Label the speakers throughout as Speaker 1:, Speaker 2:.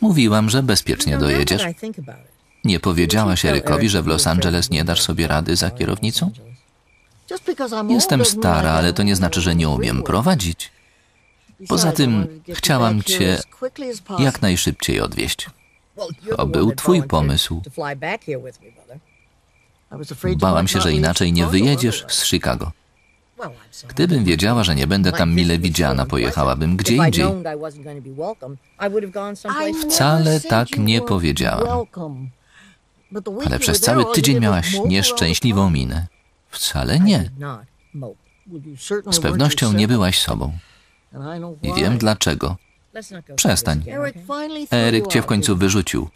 Speaker 1: Mówiłam, że bezpiecznie dojedziesz. Nie powiedziałaś Erykowi, że w Los Angeles nie dasz sobie rady za kierownicą? Jestem stara, ale to nie znaczy, że nie umiem prowadzić. Poza tym chciałam cię jak najszybciej odwieźć. To był twój pomysł. Bałam się, że inaczej nie wyjedziesz z Chicago. Gdybym wiedziała, że nie będę tam mile widziana, pojechałabym gdzie indziej. Wcale tak nie powiedziałam. Ale przez cały tydzień miałaś nieszczęśliwą minę. Wcale nie. Z pewnością nie byłaś sobą.
Speaker 2: I
Speaker 1: wiem dlaczego. Przestań. Eryk cię w końcu wyrzucił.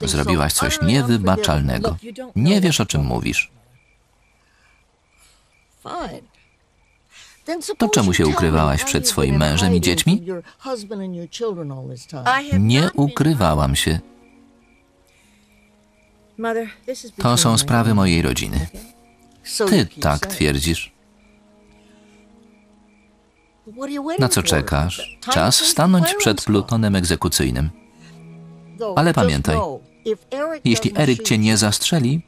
Speaker 1: Zrobiłaś coś niewybaczalnego. Nie wiesz, o czym mówisz.
Speaker 2: Fine.
Speaker 1: To czemu się ukrywałaś przed swoim mężem i dziećmi? Nie ukrywałam się. To są sprawy mojej rodziny. Ty tak twierdzisz. Na co czekasz? Czas stanąć przed plutonem egzekucyjnym. Ale pamiętaj, Jeśli Eryk cię nie zastrzeli,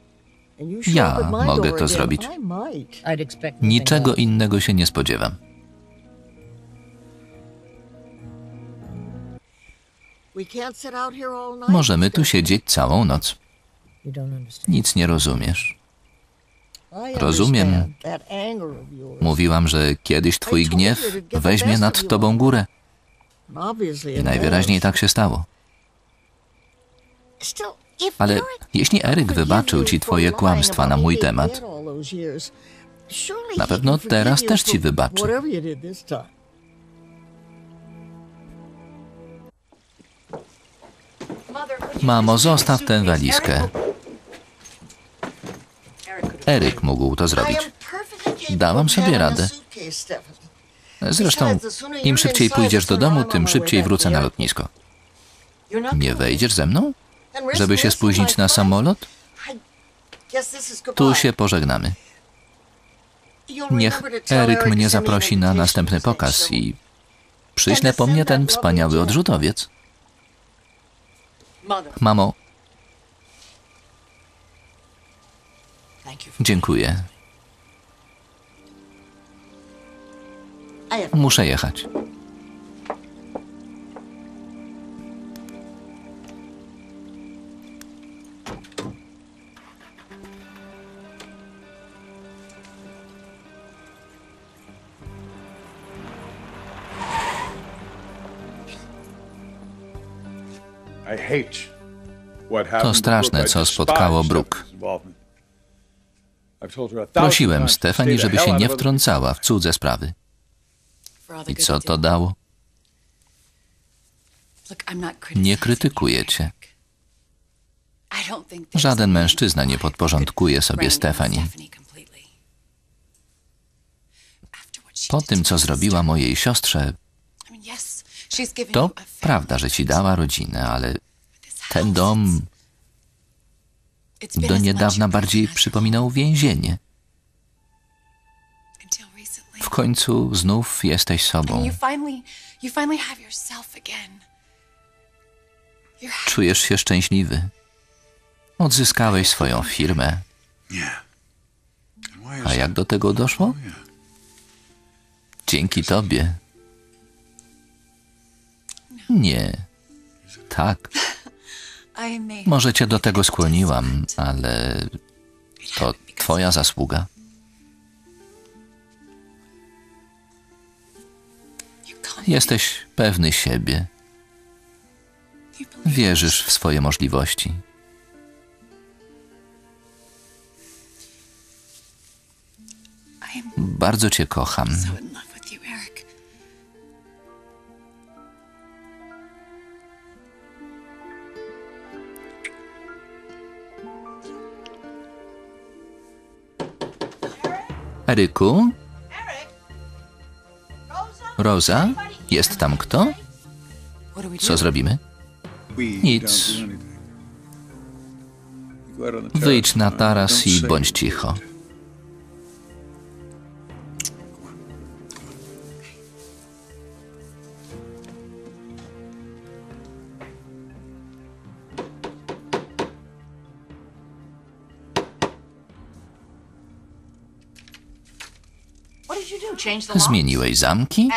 Speaker 1: ja mogę to zrobić. Niczego innego się nie spodziewam. Możemy tu siedzieć całą noc. Nic nie rozumiesz. Rozumiem. Mówiłam, że kiedyś twój gniew weźmie nad tobą górę. I najwyraźniej tak się stało. Ale jeśli Eryk wybaczył ci twoje kłamstwa na mój temat,
Speaker 2: Na
Speaker 1: pewno teraz też ci wybaczy. mamo, zostaw tę walizkę. Eryk mógł to zrobić.
Speaker 2: Dałam sobie radę.
Speaker 1: Zresztą, im szybciej pójdziesz do domu, tym szybciej wrócę na lotnisko. Nie wejdziesz ze mną, żeby się spóźnić na samolot? Tu się pożegnamy. Niech Eryk mnie zaprosi na następny pokaz i przyśle po mnie ten wspaniały odrzutowiec. Mamo, dziękuję. Muszę jechać.
Speaker 3: To straszne, co spotkało Brooke.
Speaker 1: Prosiłem Stefani, żeby się nie wtrącała w cudze sprawy. I co to dało? Nie krytykuję cię. Żaden mężczyzna nie podporządkuje sobie Stefani. Po tym, co zrobiła mojej siostrze, to prawda, że ci dała rodzinę, ale ten dom do niedawna bardziej przypominał więzienie. W końcu znów jesteś sobą. Czujesz się szczęśliwy. Odzyskałeś swoją firmę. A jak do tego doszło? Dzięki tobie. Nie. Tak. Może cię do tego skłoniłam, ale to twoja zasługa. Jesteś pewny siebie. Wierzysz w swoje możliwości. Bardzo cię kocham. Eryku? Rosa? Jest tam kto? Co zrobimy? Nic. Wyjdź na taras i bądź cicho. Zmieniłeś zamki?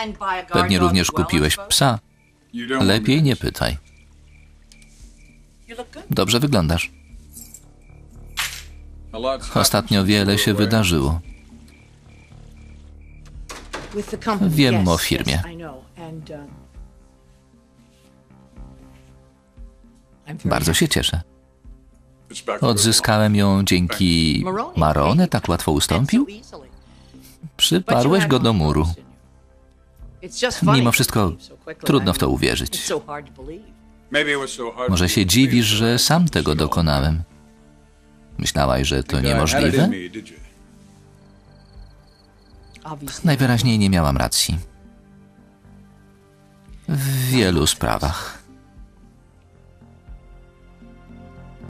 Speaker 1: Pewnie również kupiłeś psa. Lepiej nie pytaj. Dobrze wyglądasz. Ostatnio wiele się wydarzyło. Wiem o firmie. Bardzo się cieszę. Odzyskałem ją dzięki... Marone tak łatwo ustąpił? Przyparłeś go do muru. Mimo wszystko trudno w to uwierzyć. Może się dziwisz, że sam tego dokonałem. Myślałaś, że to niemożliwe? Najwyraźniej nie miałam racji. W wielu sprawach.